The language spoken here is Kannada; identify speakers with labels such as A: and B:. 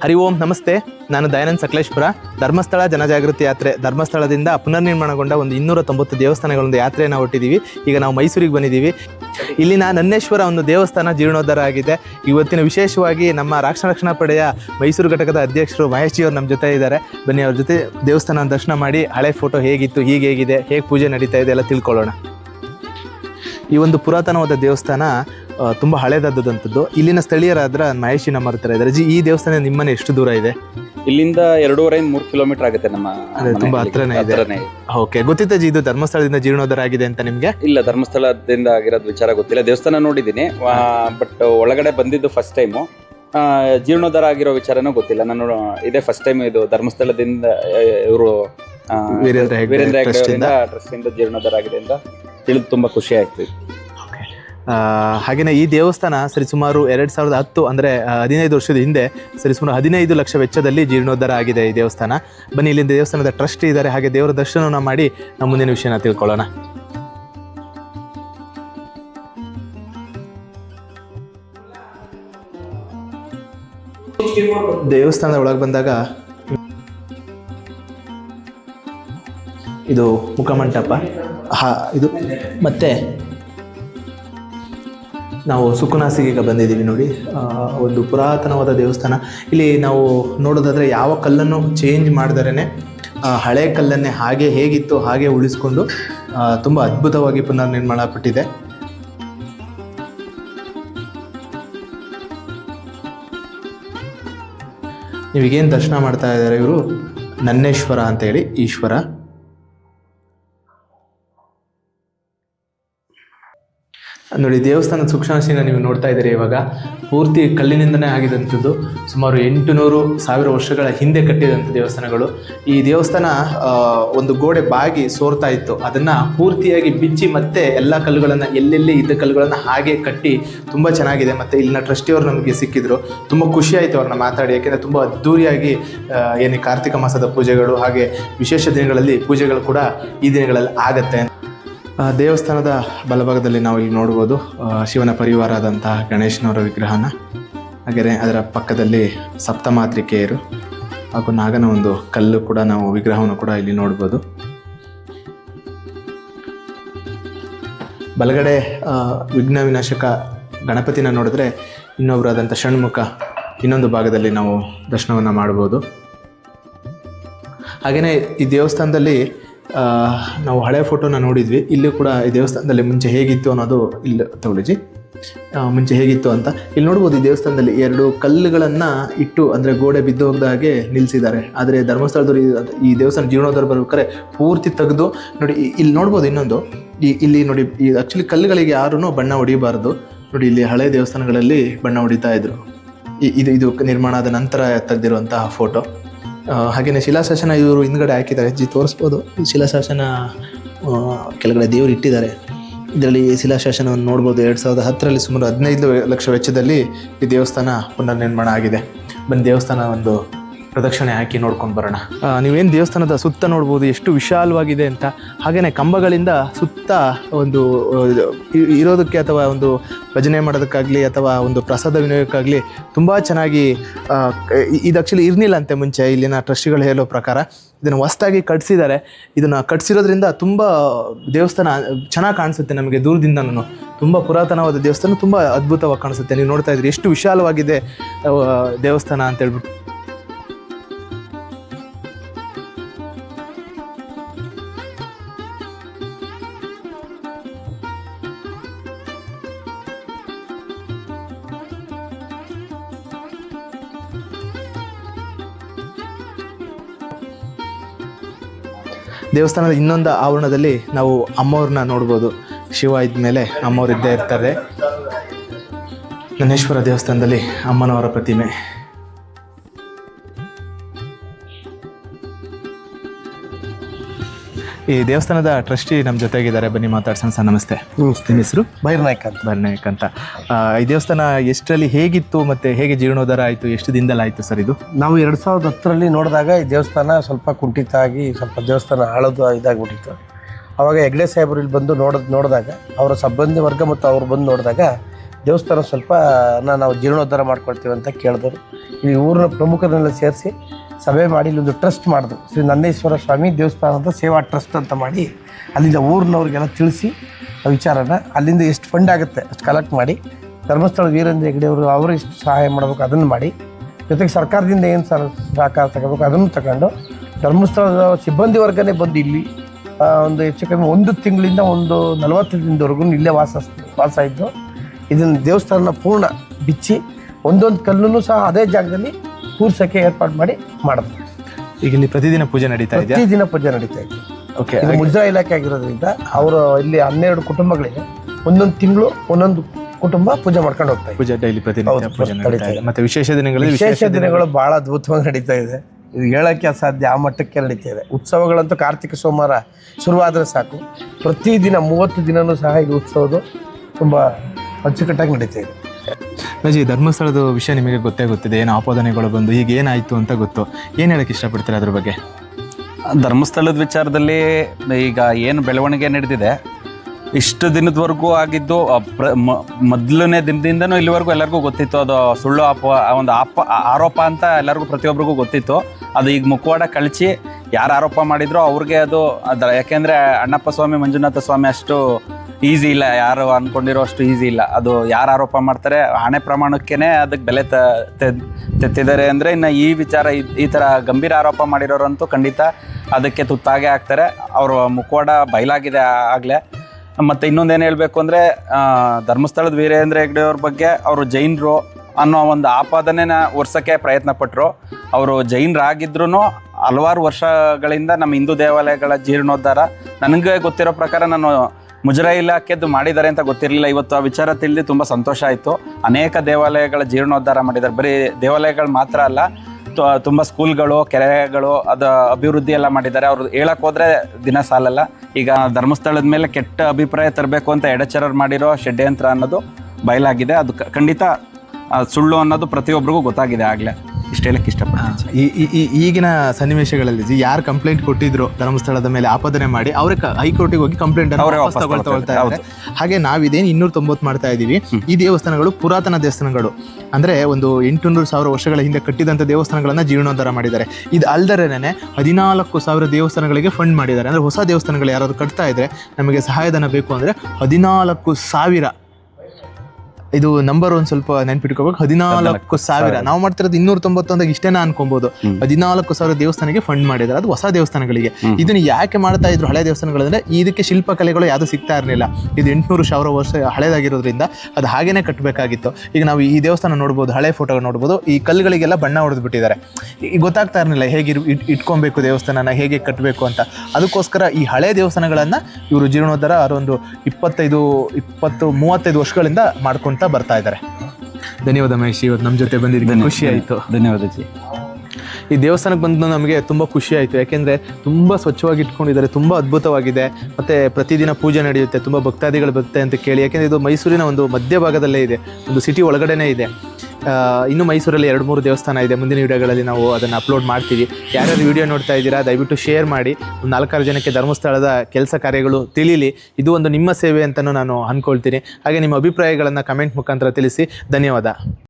A: ಹರಿ ಓಂ, ನಮಸ್ತೆ. ನಾನು ದಯಾನಂದ್ ಸಕಲೇಶ್ಪುರ. ಧರ್ಮಸ್ಥಳ ಜನಜಾಗೃತಿ ಯಾತ್ರೆ, ಧರ್ಮಸ್ಥಳದಿಂದ ಪುನರ್ನಿರ್ಮಾಣಗೊಂಡ ಒಂದು ಇನ್ನೂರ ತೊಂಬತ್ತು ದೇವಸ್ಥಾನಗಳೊಂದು ಯಾತ್ರೆಯನ್ನು ಹೊಟ್ಟಿದ್ದೀವಿ ಈಗ ನಾವು ಮೈಸೂರಿಗೆ ಬಂದಿದ್ದೀವಿ. ಇಲ್ಲಿನ ನನ್ನೇಶ್ವರ ಒಂದು ದೇವಸ್ಥಾನ ಜೀರ್ಣೋದ್ಧಾರ ಆಗಿದೆ. ಇವತ್ತಿನ ವಿಶೇಷವಾಗಿ ನಮ್ಮ ರಕ್ಷಣಾ ರಕ್ಷಣಾ ಪಡೆಯ ಮೈಸೂರು ಘಟಕದ ಅಧ್ಯಕ್ಷರು ಮಹೇಶ್ ಅವರು ನಮ್ಮ ಜೊತೆ ಇದ್ದಾರೆ. ಬನ್ನಿ, ಅವ್ರ ಜೊತೆ ದೇವಸ್ಥಾನ ದರ್ಶನ ಮಾಡಿ ಹಳೆ ಫೋಟೋ ಹೇಗಿತ್ತು, ಹೀಗೆ ಹೇಗಿದೆ, ಹೇಗೆ ಪೂಜೆ ನಡೀತಾ ಇದೆ ಎಲ್ಲ ತಿಳ್ಕೊಳ್ಳೋಣ. ಈ ಒಂದು ಪುರಾತನವಾದ ದೇವಸ್ಥಾನ ತುಂಬ ಹಳೇದಾದಂಥದ್ದು ಇಲ್ಲಿನ ಸ್ಥಳೀಯರಾದ್ರ ಮಹೇಶಿ ನಮ್ಮ ಹತ್ರ ಇದ್ದಾರೆ ಜಿ ಈ ದೇವಸ್ಥಾನ ನಿಮ್ಮನೆ ಎಷ್ಟು ದೂರ ಇದೆ?
B: ಇಲ್ಲಿಂದ ಎರಡೂವರೆಯಿಂದ ಮೂರು ಕಿಲೋಮೀಟರ್ ಆಗುತ್ತೆ ನಮ್ಮ
A: ಅದೇ, ತುಂಬಾ ಹತ್ರನೇ ಇದೆ.
B: ಹತ್ರನೇ. ಇದೆ.
A: ಓಕೆ ಗೊತ್ತಿತ್ತ ಜಿ ಇದು ಧರ್ಮಸ್ಥಳದಿಂದ ಜೀರ್ಣೋದ್ಧಾರ ಆಗಿದೆ ಅಂತ ನಿಮಗೆ?
B: ಇಲ್ಲ ಧರ್ಮಸ್ಥಳದಿಂದ ಆಗಿರೋದು ವಿಚಾರ ಗೊತ್ತಿಲ್ಲ. ದೇವಸ್ಥಾನ ನೋಡಿದ್ದೀನಿ. ಬಟ್ ಒಳಗಡೆ ಬಂದಿದ್ದು ಫಸ್ಟ್ ಟೈಮು ಜೀರ್ಣೋದ್ಧಾರ ಆಗಿರೋ ವಿಚಾರನೂ ಗೊತ್ತಿಲ್ಲ. ನಾನು ಇದೇ ಫಸ್ಟ್ ಟೈಮ್ ಇದು ಧರ್ಮಸ್ಥಳದಿಂದ ಇವರು
A: ವೀರೇಂದ್ರ ಹೆಗ್ಡೆ
B: ವೀರೇಂದ್ರ
A: trust ಇಂದ?
B: ಟ್ರಸ್ಟ್ ಇಂದ ಜೀರ್ಣೋದ್ಧಾರ ಆಗಿದೆ ಅಂತ ತಿಳಿದು ತುಂಬಾ ಖುಷಿ ಆಯ್ತು
A: ಹಾಗೆಯೇ ಈ ದೇವಸ್ಥಾನ ಸರಿಸುಮಾರು ಎರಡು ಸಾವಿರದ ಹತ್ತು ಅಂದರೆ ಹದಿನೈದು ವರ್ಷದ ಹಿಂದೆ ಸರಿಸುಮಾರು ಹದಿನೈದು ಲಕ್ಷ ವೆಚ್ಚದಲ್ಲಿ ಜೀರ್ಣೋದ್ಧಾರ ಆಗಿದೆ ಈ ದೇವಸ್ಥಾನ. ಬನ್ನಿ, ಇಲ್ಲಿಂದ ದೇವಸ್ಥಾನದ ಟ್ರಸ್ಟ್ ಇದ್ದಾರೆ, ಹಾಗೆ ದೇವರ ದರ್ಶನವನ್ನು ಮಾಡಿ ನಮ್ಮ ಮುಂದಿನ ವಿಷಯನ ತಿಳ್ಕೊಳ್ಳೋಣ. ದೇವಸ್ಥಾನದ ಒಳಗೆ ಬಂದಾಗ ಇದು ಮುಖಮಂಟಪ. ಹಾ, ಇದು ಮತ್ತೆ ನಾವು ಸುಕುನಾಸಿಗೆ ಈಗ ಬಂದಿದ್ದೀವಿ ನೋಡಿ. ಒಂದು ಪುರಾತನವಾದ ದೇವಸ್ಥಾನ. ಇಲ್ಲಿ ನಾವು ನೋಡೋದಾದರೆ ಯಾವ ಕಲ್ಲನ್ನು ಚೇಂಜ್ ಮಾಡಿದರೇ ಹಳೆ ಕಲ್ಲನ್ನೇ ಹಾಗೆ ಹೇಗಿತ್ತು ಹಾಗೆ ಉಳಿಸ್ಕೊಂಡು ತುಂಬ ಅದ್ಭುತವಾಗಿ ಪುನರ್ನಿರ್ಮಾಣಪಟ್ಟಿದೆ ನೀವೀಗೇನು ದರ್ಶನ ಮಾಡ್ತಾ ಇದ್ದಾರೆ ಇವರು? ನನ್ನೇಶ್ವರ ಅಂತೇಳಿ, ಈಶ್ವರ. ನೋಡಿ, ದೇವಸ್ಥಾನದ ಸೂಕ್ಷ್ಮಾಂಶನ ನೀವು ನೋಡ್ತಾ ಇದ್ದೀರಿ ಇವಾಗ. ಪೂರ್ತಿ ಕಲ್ಲಿನಿಂದನೇ ಆಗಿದಂಥದ್ದು. ಸುಮಾರು ಎಂಟು ನೂರು ಸಾವಿರ ವರ್ಷಗಳ ಹಿಂದೆ ಕಟ್ಟಿದಂಥ ದೇವಸ್ಥಾನಗಳು. ಈ ದೇವಸ್ಥಾನ ಒಂದು ಗೋಡೆ ಬಾಗಿ ಸೋರ್ತಾ ಇತ್ತು. ಅದನ್ನು ಪೂರ್ತಿಯಾಗಿ ಬಿಚ್ಚಿ ಮತ್ತೆ ಎಲ್ಲ ಕಲ್ಲುಗಳನ್ನು ಎಲ್ಲೆಲ್ಲಿ ಇದ್ದ ಕಲ್ಲುಗಳನ್ನು ಹಾಗೆ ಕಟ್ಟಿ ತುಂಬ ಚೆನ್ನಾಗಿದೆ. ಮತ್ತು ಇಲ್ಲಿನ ಟ್ರಸ್ಟಿಯವರು ನಮಗೆ ಸಿಕ್ಕಿದ್ರು. ತುಂಬ ಖುಷಿಯಾಯಿತು ಅವ್ರನ್ನ ಮಾತಾಡಿ. ಯಾಕೆಂದರೆ ತುಂಬ ಅದ್ಧೂರಿಯಾಗಿ ಏನು ಕಾರ್ತಿಕ ಮಾಸದ ಪೂಜೆಗಳು ಹಾಗೆ ವಿಶೇಷ ದಿನಗಳಲ್ಲಿ ಪೂಜೆಗಳು ಕೂಡ ಈ ದಿನಗಳಲ್ಲಿ ಆಗತ್ತೆ ದೇವಸ್ಥಾನದ ಬಲಭಾಗದಲ್ಲಿ ನಾವು ಇಲ್ಲಿ ನೋಡ್ಬೋದು ಶಿವನ ಪರಿವಾರ ಆದಂತಹ ಗಣೇಶನವರ ವಿಗ್ರಹನ. ಹಾಗೆಯೇ ಅದರ ಪಕ್ಕದಲ್ಲಿ ಸಪ್ತಮಾತ್ರಿಕೆಯರು ಹಾಗೂ ನಾಗನ ಒಂದು ಕಲ್ಲು ಕೂಡ ನಾವು ವಿಗ್ರಹವನ್ನು ಕೂಡ ಇಲ್ಲಿ ನೋಡ್ಬೋದು. ಬಲಗಡೆ ವಿಘ್ನ ವಿನಾಶಕ ಗಣಪತಿನ ನೋಡಿದ್ರೆ ಇನ್ನೊಬ್ಬರಾದಂಥ ಷಣ್ಮುಖ ಇನ್ನೊಂದು ಭಾಗದಲ್ಲಿ ನಾವು ದರ್ಶನವನ್ನು ಮಾಡ್ಬೋದು. ಹಾಗೆಯೇ ಈ ದೇವಸ್ಥಾನದಲ್ಲಿ ನಾವು ಹಳೆ ಫೋಟೋನ ನೋಡಿದ್ವಿ. ಇಲ್ಲಿ ಕೂಡ ಈ ದೇವಸ್ಥಾನದಲ್ಲಿ ಮುಂಚೆ ಹೇಗಿತ್ತು ಅನ್ನೋದು ಇಲ್ಲಿ, ತಗೊಳ್ಳಿಜಿ. ಮುಂಚೆ ಹೇಗಿತ್ತು ಅಂತ. ಇಲ್ಲಿ ನೋಡ್ಬೋದು ಈ ದೇವಸ್ಥಾನದಲ್ಲಿ ಎರಡು ಕಲ್ಲುಗಳನ್ನು ಇಟ್ಟು, ಅಂದರೆ ಗೋಡೆ ಬಿದ್ದು ಹೋಗದ ಹಾಗೆ ನಿಲ್ಲಿಸಿದ್ದಾರೆ ಆದರೆ ಧರ್ಮಸ್ಥಳದವರು ಈ- ದೇವಸ್ಥಾನ ಜೀರ್ಣೋದ್ಧಾರ ಬರ್ಬೇಕಾದ್ರೆ ಪೂರ್ತಿ ತೆಗೆದು, ನೋಡಿ ಇಲ್ಲಿ ನೋಡ್ಬೋದು ಇನ್ನೊಂದು. ಈ, ಇಲ್ಲಿ ನೋಡಿ, ಈ ಆ್ಯಕ್ಚುಲಿ ಕಲ್ಲುಗಳಿಗೆ ಯಾರೂ ಬಣ್ಣ ಹೊಡಿಬಾರ್ದು. ನೋಡಿ, ಇಲ್ಲಿ ಹಳೆ ದೇವಸ್ಥಾನಗಳಲ್ಲಿ ಬಣ್ಣ ಹೊಡಿತಾ ಇದ್ರು. ಇದು ಇದು ನಿರ್ಮಾಣ ಆದ ನಂತರ ತೆಗೆದಿರುವಂತಹ ಫೋಟೋ. ಹಾಗೆಯೇ ಶಿಲಾಶಾಸನ ಇವರು ಹಿಂದ್ಗಡೆ ಹಾಕಿದ್ದಾರೆ. ಜಿ, ತೋರಿಸ್ಬೋದು. ಶಿಲಾಶಾಸನ ಕೆಳಗಡೆ ದೇವರು ಇಟ್ಟಿದ್ದಾರೆ. ಇದರಲ್ಲಿ ಶಿಲಾಶಾಸನವನ್ನು ನೋಡ್ಬೋದು. ಎರಡು ಸಾವಿರದ ಹತ್ತರಲ್ಲಿ ಸುಮಾರು ಹದಿನೈದು ಲಕ್ಷ ವೆಚ್ಚದಲ್ಲಿ ಈ ದೇವಸ್ಥಾನ ಪುನರ್ನಿರ್ಮಾಣ ಆಗಿದೆ. ಬನ್ನಿ, ದೇವಸ್ಥಾನ ಒಂದು ಪ್ರದಕ್ಷಿಣೆ ಹಾಕಿ ನೋಡ್ಕೊಂಡು ಬರೋಣ. ನೀವೇನು ದೇವಸ್ಥಾನದ ಸುತ್ತ ನೋಡ್ಬೋದು, ಎಷ್ಟು ವಿಶಾಲವಾಗಿದೆ ಅಂತ. ಹಾಗೆಯೇ ಕಂಬಗಳಿಂದ ಸುತ್ತ ಒಂದು ಇರೋದಕ್ಕೆ ಅಥವಾ ಒಂದು ಭಜನೆ ಮಾಡೋದಕ್ಕಾಗಲಿ ಅಥವಾ ಒಂದು ಪ್ರಸಾದ ವಿನಿಯೋಗಕ್ಕಾಗಲಿ ತುಂಬ ಚೆನ್ನಾಗಿ ಇದು ಆ್ಯಕ್ಚುಲಿ ಇರಲಿಲ್ಲ ಅಂತೆ ಮುಂಚೆ. ಇಲ್ಲಿನ ಟ್ರಸ್ಟಿಗಳು ಹೇಳೋ ಪ್ರಕಾರ ಇದನ್ನು ಹೊಸ್ದಾಗಿ ಕಟ್ಸಿದ್ದಾರೆ. ಇದನ್ನು ಕಟ್ಸಿರೋದ್ರಿಂದ ತುಂಬ ದೇವಸ್ಥಾನ ಚೆನ್ನಾಗಿ ಕಾಣಿಸುತ್ತೆ ನಮಗೆ ದೂರದಿಂದನೂ. ತುಂಬ ಪುರಾತನವಾದ ದೇವಸ್ಥಾನ, ತುಂಬ ಅದ್ಭುತವಾಗಿ ಕಾಣಿಸುತ್ತೆ. ನೀವು ನೋಡ್ತಾ ಇದ್ರಿ ಎಷ್ಟು ವಿಶಾಲವಾಗಿದೆ ದೇವಸ್ಥಾನ ಅಂತ ದೇವಸ್ಥಾನದ ಇನ್ನೊಂದು ಆವರಣದಲ್ಲಿ ನಾವು ಅಮ್ಮವ್ರನ್ನ ನೋಡ್ಬೋದು. ಶಿವ ಇದ್ಮೇಲೆ ಅಮ್ಮವ್ರು ಇದ್ದೇ ಇರ್ತಾರೆ. ನನ್ನೇಶ್ವರ ದೇವಸ್ಥಾನದಲ್ಲಿ ಅಮ್ಮನವರ ಪ್ರತಿಮೆ. ಈ ದೇವಸ್ಥಾನದ ಟ್ರಸ್ಟಿ ನಮ್ಮ ಜೊತೆಗಿದ್ದಾರೆ. ಬನ್ನಿ ಮಾತಾಡ್ಸೋಣ ಸರ್ ನಮಸ್ತೆ. ನಿಮ್ಮ ಹೆಸರು?
C: ಬೈರ್ನಾಯ್ಕ ಅಂತ.
A: ಬರ್ನಾಯಕ್ ಅಂತ. ಆ, ಈ ದೇವಸ್ಥಾನ ಎಷ್ಟರಲ್ಲಿ ಹೇಗಿತ್ತು ಮತ್ತೆ ಹೇಗೆ ಜೀರ್ಣೋದ್ಧಾರ ಆಯಿತು? ಎಷ್ಟು ದಿನದಲ್ಲಿ ಆಯಿತು ಸರ್ ಇದು?
C: ನಾವು ಎರಡು ಸಾವಿರದ ಹತ್ತರಲ್ಲಿ ನೋಡಿದಾಗ ಈ ದೇವಸ್ಥಾನ ಸ್ವಲ್ಪ ಕುಂಠಿತ ಆಗಿ ಸ್ವಲ್ಪ ದೇವಸ್ಥಾನ ಆಳೋದು ಇದಾಗ್ಬಿಟ್ಟಿತ್ತು. ಅವಾಗ ಹೆಗ್ಡೆ ಸಾಹೇಬರು ಇಲ್ಲಿ ಬಂದು ನೋಡೋದು ನೋಡಿದಾಗ ಅವರ ಸಂಬಂಧಿ ವರ್ಗ ಮತ್ತು ಅವ್ರು ಬಂದು ನೋಡಿದಾಗ ದೇವಸ್ಥಾನ ಸ್ವಲ್ಪ ನಾವು ಜೀರ್ಣೋದ್ಧಾರ ಮಾಡ್ಕೊಳ್ತೀವಿ ಅಂತ ಕೇಳಿದ್ರು ಈ ಊರಿನ ಪ್ರಮುಖರನ್ನೆಲ್ಲ ಸೇರಿಸಿ ಸಭೆ ಮಾಡಿ ಇಲ್ಲೊಂದು ಟ್ರಸ್ಟ್ ಮಾಡಿದ್ರು. ಶ್ರೀ ನಂದೇಶ್ವರ ಸ್ವಾಮಿ ದೇವಸ್ಥಾನದ ಸೇವಾ ಟ್ರಸ್ಟ್ ಅಂತ ಮಾಡಿ ಅಲ್ಲಿಂದ ಊರಿನವ್ರಿಗೆಲ್ಲ ತಿಳಿಸಿ ಆ ವಿಚಾರನ ಅಲ್ಲಿಂದ ಎಷ್ಟು ಫಂಡ್ ಆಗುತ್ತೆ ಅಷ್ಟು ಕಲೆಕ್ಟ್ ಮಾಡಿ, ಧರ್ಮಸ್ಥಳ ವೀರೇಂದ್ರ ಹೆಗ್ಡೆ ಅವರು ಅವರು ಎಷ್ಟು ಸಹಾಯ ಮಾಡಬೇಕು ಅದನ್ನು ಮಾಡಿ, ಜೊತೆಗೆ ಸರ್ಕಾರದಿಂದ ಏನು ಸರ್ ಸಹಕಾರ ತಗೋಬೇಕು ಅದನ್ನು ತಗೊಂಡು ಧರ್ಮಸ್ಥಳದ ಸಿಬ್ಬಂದಿ ವರ್ಗನೇ ಬಂದು ಇಲ್ಲಿ ಒಂದು ಹೆಚ್ಚು ಕಮ್ಮಿ ಒಂದು ತಿಂಗಳಿಂದ ಒಂದು ನಲವತ್ತು ದಿನದವರೆಗೂ ಇಲ್ಲೇ ವಾಸ ವಾಸ ಇದ್ದು ಇದನ್ನು ದೇವಸ್ಥಾನ ಪೂರ್ಣ ಬಿಚ್ಚಿ ಒಂದೊಂದು ಕಲ್ಲನ್ನು ಸಹ ಅದೇ ಜಾಗದಲ್ಲಿ ಕೂರ್ಸೋಕ್ಕೆ ಏರ್ಪಾಡು ಮಾಡಿ ಮಾಡಿದ್ರು
A: ಈಗ ಇಲ್ಲಿ ಪ್ರತಿದಿನ ಪೂಜೆ ನಡೀತಾ ಇದೆ
C: ಪ್ರತಿದಿನ ಪೂಜೆ ನಡೀತಾ ಇದೆ.
A: ಓಕೆ
C: ಇದು ಮುದ್ರಾ ಇಲಾಖೆ ಆಗಿರೋದ್ರಿಂದ ಅವರು ಇಲ್ಲಿ ಹನ್ನೆರಡು ಕುಟುಂಬಗಳಿಗೆ ಒಂದೊಂದು ತಿಂಗಳು ಒಂದೊಂದು ಕುಟುಂಬ ಪೂಜೆ ಮಾಡ್ಕೊಂಡು ಹೋಗ್ತಾ ಇದೆ.
A: ಪೂಜೆ ಡೈಲಿ
C: ಪ್ರತಿದಿನ
A: ಪೂಜೆ
C: ನಡೀತಾ
A: ಇದೆ. ಮತ್ತೆ ವಿಶೇಷ ದಿನಗಳಲ್ಲಿ
C: ವಿಶೇಷ ದಿನಗಳು. ಬಹಳ ಅದ್ಭುತವಾಗಿ ನಡೀತಾ ಇದೆ. ಇದು ಹೇಳಕ್ಕೆ ಅಸಾಧ್ಯ ಆ ಮಟ್ಟಕ್ಕೆ ನಡೀತಾ ಇದೆ. ಉತ್ಸವಗಳಂತೂ ಕಾರ್ತಿಕ ಸೋಮವಾರ ಶುರುವಾದರೆ ಸಾಕು. ಪ್ರತಿದಿನ ಮೂವತ್ತು ದಿನನೂ ಸಹ ಇದು ಉತ್ಸವದು ತುಂಬ ಅಚ್ಚುಕಟ್ಟಾಗಿ ನಡೀತಾ ಇದೆ.
A: ರಜಿ ಧರ್ಮಸ್ಥಳದ ವಿಷಯ ನಿಮಗೆ ಗೊತ್ತೇ ಗೊತ್ತಿದೆ. ಏನು ಆಪಾದನೆಗಳು ಬಂದು ಈಗ ಏನಾಯಿತು ಅಂತ ಗೊತ್ತು. ಏನು ಹೇಳಕ್ಕೆ ಇಷ್ಟಪಡ್ತೀರಾ ಅದ್ರ ಬಗ್ಗೆ?
B: ಧರ್ಮಸ್ಥಳದ ವಿಚಾರದಲ್ಲಿ ಈಗ ಏನು ಬೆಳವಣಿಗೆ ನಡೆದಿದೆ? ಇಷ್ಟು ದಿನದವರೆಗೂ ಆಗಿದ್ದು ಪ್ರ ಮ- ಮೊದಲನೇ ದಿನದಿಂದನೂ ಇಲ್ಲಿವರೆಗೂ ಎಲ್ಲರಿಗೂ ಗೊತ್ತಿತ್ತು. ಅದು ಸುಳ್ಳು ಆಪ ಒಂದು ಆಪ ಆರೋಪ ಅಂತ ಎಲ್ಲರಿಗೂ ಪ್ರತಿಯೊಬ್ಬರಿಗೂ ಗೊತ್ತಿತ್ತು. ಅದು ಈಗ ಮುಖವಾಡ ಕಳಚಿ ಯಾರು ಆರೋಪ ಮಾಡಿದ್ರೋ ಅವ್ರಿಗೆ ಅದು ಅದ ಯಾಕೆಂದರೆ ಅಣ್ಣಪ್ಪ ಸ್ವಾಮಿ ಮಂಜುನಾಥ ಸ್ವಾಮಿ ಅಷ್ಟು ಈಸಿ ಇಲ್ಲ, ಯಾರು ಅಂದ್ಕೊಂಡಿರೋ ಅಷ್ಟು ಈಸಿ ಇಲ್ಲ. ಅದು ಯಾರು ಆರೋಪ ಮಾಡ್ತಾರೆ, ಹಣೆ ಪ್ರಮಾಣಕ್ಕೇ ಅದಕ್ಕೆ ಬೆಲೆ ತೆತ್ತಿದ್ದಾರೆ ಅಂದರೆ ಇನ್ನು ಈ ವಿಚಾರ ಈ- ಈ ಥರ ಗಂಭೀರ ಆರೋಪ ಮಾಡಿರೋರಂತೂ ಖಂಡಿತ ಅದಕ್ಕೆ ತುತ್ತಾಗೆ ಆಗ್ತಾರೆ. ಅವರು ಮುಖವಾಡ ಬಯಲಾಗಿದೆ ಆಗಲೇ. ಮತ್ತು ಇನ್ನೊಂದೇನು ಹೇಳಬೇಕು ಅಂದರೆ ಧರ್ಮಸ್ಥಳದ ವೀರೇಂದ್ರ ಹೆಗ್ಡೆ ಅವ್ರ ಬಗ್ಗೆ ಅವರು ಜೈನರು ಅನ್ನೋ ಒಂದು ಆಪಾದನೆನ ಒರ್ಸೋಕ್ಕೆ ಪ್ರಯತ್ನ ಪಟ್ಟರು ಅವರು ಜೈನರಾಗಿದ್ರೂ ಹಲವಾರು ವರ್ಷಗಳಿಂದ ನಮ್ಮ ಹಿಂದೂ ದೇವಾಲಯಗಳ ಜೀರ್ಣೋದ್ಧಾರ. ನನಗೆ ಗೊತ್ತಿರೋ ಪ್ರಕಾರ ನಾನು ಮುಜರಾಯಿ ಇಲಾಖೆದ್ದು ಮಾಡಿದ್ದಾರೆ ಅಂತ ಗೊತ್ತಿರಲಿಲ್ಲ. ಇವತ್ತು ಆ ವಿಚಾರ ತಿಳಿದು ತುಂಬ ಸಂತೋಷ ಆಯಿತು. ಅನೇಕ ದೇವಾಲಯಗಳ ಜೀರ್ಣೋದ್ಧಾರ ಮಾಡಿದ್ದಾರೆ. ಬರೀ ದೇವಾಲಯಗಳು ಮಾತ್ರ ಅಲ್ಲ ತುಂಬ ಸ್ಕೂಲ್ಗಳು, ಕೆರೆಗಳು, ಅದು ಅಭಿವೃದ್ಧಿ ಎಲ್ಲ ಮಾಡಿದ್ದಾರೆ. ಅವ್ರು ಹೇಳಕ್ ಹೋದ್ರೆ ದಿನ ಸಾಲಲ್ಲ. ಈಗ ಧರ್ಮಸ್ಥಳದ ಮೇಲೆ ಕೆಟ್ಟ ಅಭಿಪ್ರಾಯ ತರಬೇಕು ಅಂತ ಎಡಚರರು ಮಾಡಿರೋ ಷಡ್ಯಂತ್ರ ಅನ್ನೋದು ಬಯಲಾಗಿದೆ. ಅದು ಖಂಡಿತ ಸುಳ್ಳು ಅನ್ನೋದು ಪ್ರತಿಯೊಬ್ಬರಿಗೂ ಗೊತ್ತಾಗಿದೆ ಆಗಲೇ. ಇಷ್ಟು ಹೇಳಕ್ಕೆ ಇಷ್ಟಪಡ್ತೀನಿ
A: ಈ ಈ- ಈಗಿನ ಸನ್ನಿವೇಶಗಳಲ್ಲಿ ಜಿ ಯಾರು ಕಂಪ್ಲೇಂಟ್ ಕೊಟ್ಟಿದ್ರು ಧರ್ಮಸ್ಥಳದ ಮೇಲೆ ಆಪಾದನೆ ಮಾಡಿ ಅವರೇ ಹೈಕೋರ್ಟಿಗೆ ಹೋಗಿ ಕಂಪ್ಲೇಂಟ್
B: ಅವರೇ
A: ವಾಪಸ್
B: ವಾಪಸ್
A: ತಗೊಳ್ತಾ. ಇದ್ದಾರೆ. ಹಾಗೆ ನಾವಿದೇನು ಇನ್ನೂರ ತೊಂಬತ್ತು ಮಾಡ್ತಾ ಇದ್ದೀವಿ. ಈ ದೇವಸ್ಥಾನಗಳು ಪುರಾತನ ದೇವಸ್ಥಾನಗಳು. ಅಂದ್ರೆ ಒಂದು ಎಂಟುನೂರು ಸಾವಿರ ವರ್ಷಗಳ ಹಿಂದೆ ಕಟ್ಟಿದಂಥ ದೇವಸ್ಥಾನಗಳನ್ನ ಜೀರ್ಣೋದ್ಧಾರ ಮಾಡಿದ್ದಾರೆ. ಇದು ಅಲ್ದರೇನೆ ಹದಿನಾಲ್ಕು ಸಾವಿರ ದೇವಸ್ಥಾನಗಳಿಗೆ ಫಂಡ್ ಮಾಡಿದ್ದಾರೆ. ಅಂದ್ರೆ ಹೊಸ ದೇವಸ್ಥಾನಗಳು ಯಾರಾದ್ರು ಕಟ್ತಾ ಇದ್ರೆ ನಮಗೆ ಸಹಾಯಧನ ಬೇಕು ಅಂದ್ರೆ ಹದಿನಾಲ್ಕು ಸಾವಿರ ಇದು ನಂಬರ್ ಒಂದು ಸ್ವಲ್ಪ ನೆನ್ಪಿಟ್ಕೋಬೇಕು. ಹದಿನಾಲ್ಕು ಸಾವಿರ. ನಾವು ಮಾಡ್ತಿರೋದು ಇನ್ನೂರ ತೊಂಬತ್ತೊಂದಾಗ ಇಷ್ಟೇನ ಅನ್ಕೊಬಹುದು. ಹದಿನಾಲ್ಕು ಸಾವಿರ ದೇವಸ್ಥಾನಕ್ಕೆ ಫಂಡ್ ಮಾಡಿದ್ದಾರೆ ಅದು ಹೊಸ ದೇವಸ್ಥಾನಗಳಿಗೆ. ಇದನ್ನ ಯಾಕೆ ಮಾಡ್ತಾ ಇದ್ರು ಹಳೆ ದೇವಸ್ಥಾನಗಳಂದ್ರೆ ಇದಕ್ಕೆ ಶಿಲ್ಪಕಲೆಗಳು ಯಾವುದು ಸಿಗ್ತಾ ಇರಲಿಲ್ಲ. ಇದು ಎಂಟುನೂರು ಸಾವಿರ ವರ್ಷ ಹಳೆದಾಗಿರೋದ್ರಿಂದ ಅದು ಹಾಗೇನೆ ಕಟ್ಟಬೇಕಾಗಿತ್ತು ಈಗ ನಾವು ಈ ದೇವಸ್ಥಾನ ನೋಡ್ಬೋದು ಹಳೆ ಫೋಟೋ ನೋಡ್ಬೋದು ಈ ಕಲ್ಲುಗಳಿಗೆಲ್ಲ ಬಣ್ಣ ಹೊಡೆದು ಬಿಟ್ಟಿದ್ದಾರೆ. ಈಗ ಗೊತ್ತಾಗ್ತಾ ಇರಲಿಲ್ಲ ಹೇಗೆ ಇರು- ಇಟ್- ಇಟ್ಕೊಬೇಕು ದೇವಸ್ಥಾನನ ಹೇಗೆ ಕಟ್ಟಬೇಕು ಅಂತ. ಅದಕ್ಕೋಸ್ಕರ ಈ ಹಳೆ ದೇವಸ್ಥಾನಗಳನ್ನ ಇವರು ಜೀರ್ಣೋದ್ಧಾರ ಅದೊಂದು ಇಪ್ಪತ್ತೈದು ಇಪ್ಪತ್ತು ಮೂವತ್ತೈದು ವರ್ಷಗಳಿಂದ ಮಾಡ್ಕೊಂತ ಬರ್ತಾ ಇದ್ದಾರೆ. ಧನ್ಯವಾದ ಮಹೇಶ್ ಇವತ್ತು ನಮ್ಮ ಜೊತೆ ಬಂದಿದ್ದಕ್ಕೆ ಖುಷಿ ಆಯಿತು.
B: ಧನ್ಯವಾದ ಜಿ.
A: ಈ ದೇವಸ್ಥಾನಕ್ಕೆ ಬಂದು ನಮಗೆ ತುಂಬ ಖುಷಿ ಆಯಿತು. ಯಾಕೆಂದರೆ ತುಂಬ ಸ್ವಚ್ಛವಾಗಿ ಇಟ್ಕೊಂಡಿದ್ದಾರೆ ತುಂಬ ಅದ್ಭುತವಾಗಿದೆ. ಮತ್ತು ಪ್ರತಿದಿನ ಪೂಜೆ ನಡೆಯುತ್ತೆ ತುಂಬ ಭಕ್ತಾದಿಗಳು ಬರುತ್ತೆ ಅಂತ ಕೇಳಿ. ಯಾಕೆಂದರೆ ಇದು ಮೈಸೂರಿನ ಒಂದು ಮಧ್ಯಭಾಗದಲ್ಲೇ ಇದೆ ಒಂದು ಸಿಟಿ ಒಳಗಡೆನೇ ಇದೆ. ಇನ್ನು ಮೈಸೂರಲ್ಲಿ ಎರಡು ಮೂರು ದೇವಸ್ಥಾನ ಇದೆ. ಮುಂದಿನ ವಿಡಿಯೋಗಳಲ್ಲಿ ನಾವು ಅದನ್ನು ಅಪ್ಲೋಡ್ ಮಾಡ್ತೀವಿ. ಯಾರ್ಯಾರು ವಿಡಿಯೋ ನೋಡ್ತಾ ಇದ್ದೀರಾ, ದಯವಿಟ್ಟು ಶೇರ್ ಮಾಡಿ. ಒಂದು ನಾಲ್ಕಾರು ಜನಕ್ಕೆ ಧರ್ಮಸ್ಥಳದ ಕೆಲಸ ಕಾರ್ಯಗಳು ತಿಳಿಲಿ. ಇದು ಒಂದು ನಿಮ್ಮ ಸೇವೆ ಅಂತಲೂ ನಾನು ಅಂದ್ಕೊಳ್ತೀನಿ ಹಾಗೆ ನಿಮ್ಮ ಅಭಿಪ್ರಾಯಗಳನ್ನು ಕಮೆಂಟ್ ಮುಖಾಂತರ ತಿಳಿಸಿ. ಧನ್ಯವಾದ.